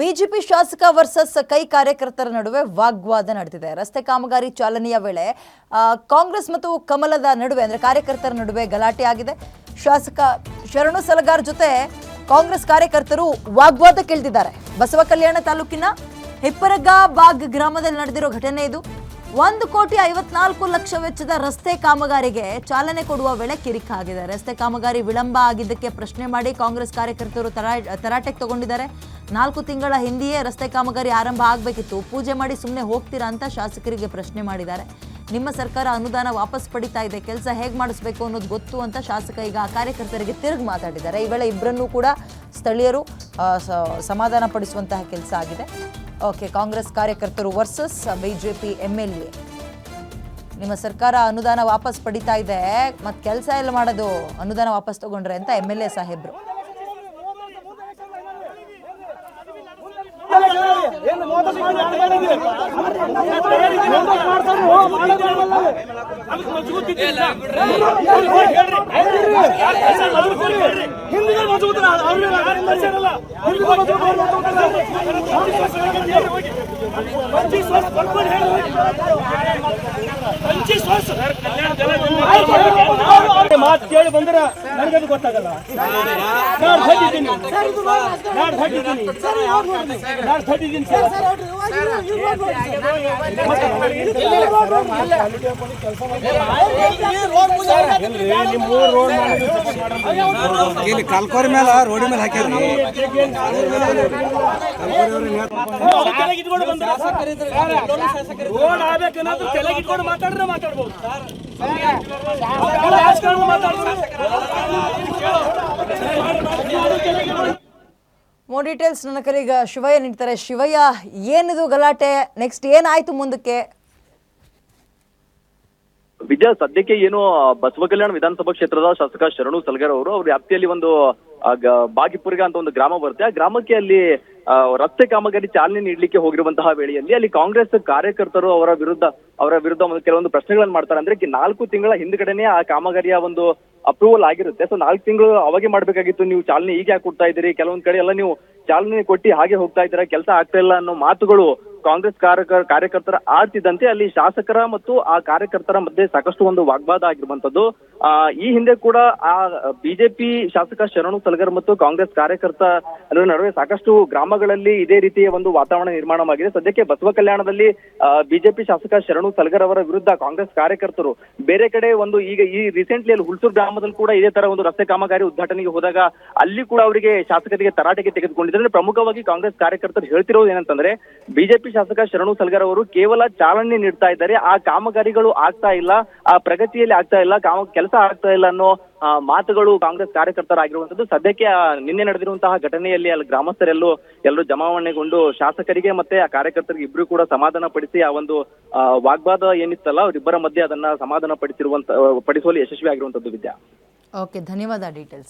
BJP ಶಾಸಕ versus ಕೈ ಕಾರ್ಯಕರ್ತರ ನಡುವೆ ವಾಗ್ವಾದ ನಡೆದಿದೆ. ರಸ್ತೆ ಕಾಮಗಾರಿ ಚಾಲನೆಯ ವೇಳೆ ಕಾಂಗ್ರೆಸ್ ಮತ್ತು ಕಮಲದ ನಡುವೆ, ಅಂದ್ರೆ ಕಾರ್ಯಕರ್ತರ ನಡುವೆ ಗಲಾಟೆ ಆಗಿದೆ. ಶಾಸಕ ಶರಣು ಸಲಗಾರ್ ಜೊತೆ ಕಾಂಗ್ರೆಸ್ ಕಾರ್ಯಕರ್ತರು ವಾಗ್ವಾದಕ್ಕಿಳಿದಿದ್ದಾರೆ ಬಸವ ಕಲ್ಯಾಣ ತಾಲೂಕಿನ ಹೆಪ್ಪರಗ ಬಾಗ್ ಗ್ರಾಮದಲ್ಲಿ ನಡೆದಿರೋ ಘಟನೆ ಇದು. ಒಂದು ಕೋಟಿ ಐವತ್ನಾಲ್ಕು ಲಕ್ಷ ವೆಚ್ಚದ ರಸ್ತೆ ಕಾಮಗಾರಿಗೆ ಚಾಲನೆ ಕೊಡುವ ವೇಳೆ ಕಿರಿಕ್ ಆಗಿದೆ. ರಸ್ತೆ ಕಾಮಗಾರಿ ವಿಳಂಬ ಆಗಿದ್ದಕ್ಕೆ ಪ್ರಶ್ನೆ ಮಾಡಿ ಕಾಂಗ್ರೆಸ್ ಕಾರ್ಯಕರ್ತರು ತರಾ ತರಾಟೆಗೆ ತಗೊಂಡಿದ್ದಾರೆ. ನಾಲ್ಕು ತಿಂಗಳ ಹಿಂದೆಯೇ ರಸ್ತೆ ಕಾಮಗಾರಿ ಆರಂಭ ಆಗಬೇಕಿತ್ತು. ಪೂಜೆ ಮಾಡಿ ಸುಮ್ಮನೆ ಹೋಗ್ತೀರಾ ಅಂತ ಶಾಸಕರಿಗೆ ಪ್ರಶ್ನೆ ಮಾಡಿದ್ದಾರೆ. ನಿಮ್ಮ ಸರ್ಕಾರ ಅನುದಾನ ವಾಪಸ್ ಪಡಿತಾ ಇದೆ. ಕೆಲಸ ಹೇಗೆ ಮಾಡಿಸ್ಬೇಕು ಅನ್ನೋದು ಗೊತ್ತು ಅಂತ ಶಾಸಕ ಈಗ ಆ ಕಾರ್ಯಕರ್ತರಿಗೆ ತಿರುಗಿ ಮಾತಾಡಿದ್ದಾರೆ. ಈ ವೇಳೆ ಇಬ್ಬರನ್ನೂ ಕೂಡ ಸ್ಥಳೀಯರು ಸಮಾಧಾನ ಪಡಿಸುವಂತಹ ಕೆಲಸ ಆಗಿದೆ. ಓಕೆ, ಕಾಂಗ್ರೆಸ್ ಕಾರ್ಯಕರ್ತರು versus BJP M L A ನಿಮ್ಮ ಸರ್ಕಾರ ಅನುದಾನ ವಾಪಸ್ ಪಡಿತಾ ಇದೆ. ಮತ್ತೆ ಕೆಲಸ ಎಲ್ಲ ಮಾಡೋದು ಅನುದಾನ ವಾಪಸ್ ತಗೊಂಡ್ರೆ ಅಂತ ಎಂ ಎಲ್ ಎ ಸಾಹೇಬ್ರು. ಮಜಬೂತ್ ಇಲ್ಲ. ಪಂಚೀಸ್ ವರ್ಷ ಹೋಗಿ. ಪಂಚೀಸ್ ವರ್ಷ ಬರ್ಕೊಂಡು ಹೇಳಿ ಹೋಗಿ. ಪಂಚೀಸ್ ವರ್ಷ. ಮಾತು ಕೇಳಿ ಬಂದ್ರೆ ಅದು ಗೊತ್ತಾಗಲ್ಲ. ನಾನು ಹೊಟ್ಟಿದ್ದೀನಿ ನಾನು ಹೊಟ್ಟಿದ್ದೀನಿ ನಾನು ಹೊಟ್ಟಿದ್ದೀನಿ ಸರ್. ಇಲ್ಲಿ ಕಲ್ಕೋರಿ ಮೇಲೆ ರೋಡಿ ಮೇಲೆ ಹಾಕ್ಯಾರಿ ರೋಡ್ ಆಗ್ಬೇಕನ್ನೋದು ಮಾತಾಡಿದ್ರೆ ಮಾತಾಡ್ಬೋದು. ಮೋರ್ ಡೀಟೇಲ್ಸ್ ನನ್ನ ಕರೀಗ ಶಿವಯ್ಯ ನೀಡ್ತಾರೆ. ಶಿವಯ್ಯ ಏನಿದು ಗಲಾಟೆ? ನೆಕ್ಸ್ಟ್ ಏನಾಯ್ತು ಮುಂದಕ್ಕೆ? ವಿದ್ಯಾ ಸದ್ಯಕ್ಕೆ ಏನು ಬಸವ ಕಲ್ಯಾಣ ವಿಧಾನಸಭಾ ಕ್ಷೇತ್ರದ ಶಾಸಕ ಶರಣು ಸಲ್ಗರ್ ಅವರು, ಅವ್ರ ವ್ಯಾಪ್ತಿಯಲ್ಲಿ ಒಂದು ಬಾಗಿಪುರ್ಗ ಅಂತ ಒಂದು ಗ್ರಾಮ ಬರುತ್ತೆ. ಆ ಗ್ರಾಮಕ್ಕೆ ಅಲ್ಲಿ ರಸ್ತೆ ಕಾಮಗಾರಿ ಚಾಲನೆ ನೀಡಲಿಕ್ಕೆ ಹೋಗಿರುವಂತಹ ವೇಳೆಯಲ್ಲಿ ಅಲ್ಲಿ ಕಾಂಗ್ರೆಸ್ ಕಾರ್ಯಕರ್ತರು ಅವರ ವಿರುದ್ಧ ಅವರ ವಿರುದ್ಧ ಒಂದು ಕೆಲವೊಂದು ಪ್ರಶ್ನೆಗಳನ್ನು ಮಾಡ್ತಾರೆ. ಅಂದ್ರೆ ನಾಲ್ಕು ತಿಂಗಳ ಹಿಂದ್ಗಡೆನೆ ಆ ಕಾಮಗಾರಿಯ ಒಂದು ಅಪ್ರೂವಲ್ ಆಗಿರುತ್ತೆ. ಸೊ ನಾಲ್ಕು ತಿಂಗಳು ಅವಾಗೆ ಮಾಡ್ಬೇಕಾಗಿತ್ತು. ನೀವು ಚಾಲನೆ ಈಗ ಕೊಡ್ತಾ ಇದ್ದೀರಿ? ಕೆಲವೊಂದ್ ಕಡೆ ಎಲ್ಲ ನೀವು ಚಾಲನೆ ಕೊಟ್ಟಿ ಹಾಗೆ ಹೋಗ್ತಾ ಇದ್ದೀರಾ? ಕೆಲಸ ಆಗ್ತಾ ಇಲ್ಲ ಅನ್ನೋ ಮಾತುಗಳು ಕಾಂಗ್ರೆಸ್ ಕಾರ್ಯಕ- ಕಾರ್ಯಕರ್ತರ ಆಡ್ತಿದ್ದಂತೆ ಅಲ್ಲಿ ಶಾಸಕರ ಮತ್ತು ಆ ಕಾರ್ಯಕರ್ತರ ಮಧ್ಯೆ ಸಾಕಷ್ಟು ಒಂದು ವಾಗ್ವಾದ ಆಗಿರುವಂತದ್ದು ಈ ಹಿಂದೆ ಕೂಡ ಆ ಬಿಜೆಪಿ ಶಾಸಕ ಶರಣು ಸಲಗರ್ ಮತ್ತು ಕಾಂಗ್ರೆಸ್ ಕಾರ್ಯಕರ್ತ ನಡುವೆ ಸಾಕಷ್ಟು ಗ್ರಾಮಗಳಲ್ಲಿ ಇದೇ ರೀತಿಯ ಒಂದು ವಾತಾವರಣ ನಿರ್ಮಾಣವಾಗಿದೆ. ಸದ್ಯಕ್ಕೆ ಬಸವ ಕಲ್ಯಾಣದಲ್ಲಿ ಬಿಜೆಪಿ ಶಾಸಕ ಶರಣು ಸಲಗರ್ ಅವರ ವಿರುದ್ಧ ಕಾಂಗ್ರೆಸ್ ಕಾರ್ಯಕರ್ತರು ಬೇರೆ ಕಡೆ ಒಂದು ಈಗ ಈ ರೀಸೆಂಟ್ಲಿ ಅಲ್ಲಿ ಹುಲ್ಸೂರು ಗ್ರಾಮದಲ್ಲಿ ಕೂಡ ಇದೇ ತರ ಒಂದು ರಸ್ತೆ ಕಾಮಗಾರಿ ಉದ್ಘಾಟನೆಗೆ ಹೋದಾಗ ಅಲ್ಲಿ ಕೂಡ ಅವರಿಗೆ ಶಾಸಕರಿಗೆ ತರಾಟೆಗೆ ತೆಗೆದುಕೊಂಡಿದ್ದಾರೆ. ಪ್ರಮುಖವಾಗಿ ಕಾಂಗ್ರೆಸ್ ಕಾರ್ಯಕರ್ತರು ಹೇಳ್ತಿರೋದು ಏನಂತಂದ್ರೆ, ಬಿಜೆಪಿ ಶಾಸಕ ಶರಣು ಸಲ್ಗರ್ ಅವರು ಕೇವಲ ಚಾಲನೆ ನೀಡ್ತಾ ಇದ್ದಾರೆ. ಆ ಕಾಮಗಾರಿಗಳು ಆಗ್ತಾ ಇಲ್ಲ, ಆ ಪ್ರಗತಿಯಲ್ಲಿ ಆಗ್ತಾ ಇಲ್ಲ, ಕಾಮ ಕೆಲಸ ಆಗ್ತಾ ಇಲ್ಲ ಅನ್ನೋ ಮಾತುಗಳು ಕಾಂಗ್ರೆಸ್ ಕಾರ್ಯಕರ್ತರಾಗಿರುವಂತದ್ದು ಸದ್ಯಕ್ಕೆ ನಿನ್ನೆ ನಡೆದಿರುವಂತಹ ಘಟನೆಯಲ್ಲಿ ಅಲ್ಲಿ ಗ್ರಾಮಸ್ಥರೆಲ್ಲೂ ಎಲ್ಲರೂ ಜಮಾವಣೆಗೊಂಡು ಶಾಸಕರಿಗೆ ಮತ್ತೆ ಆ ಕಾರ್ಯಕರ್ತರಿಗೆ ಇಬ್ರು ಕೂಡ ಸಮಾಧಾನ ಪಡಿಸಿ ಆ ಒಂದು ವಾಗ್ವಾದ ಏನಿತ್ತಲ್ಲ, ಅವರಿಬ್ಬರ ಮಧ್ಯೆ ಅದನ್ನ ಸಮಾಧಾನ ಪಡಿಸಿರುವಂತ ಪಡಿಸುವಲ್ಲಿ ಯಶಸ್ವಿ ಆಗಿರುವಂತದ್ದು ವಿದ್ಯಾ. ಓಕೆ, ಧನ್ಯವಾದ ಡೀಟೇಲ್ಸ್.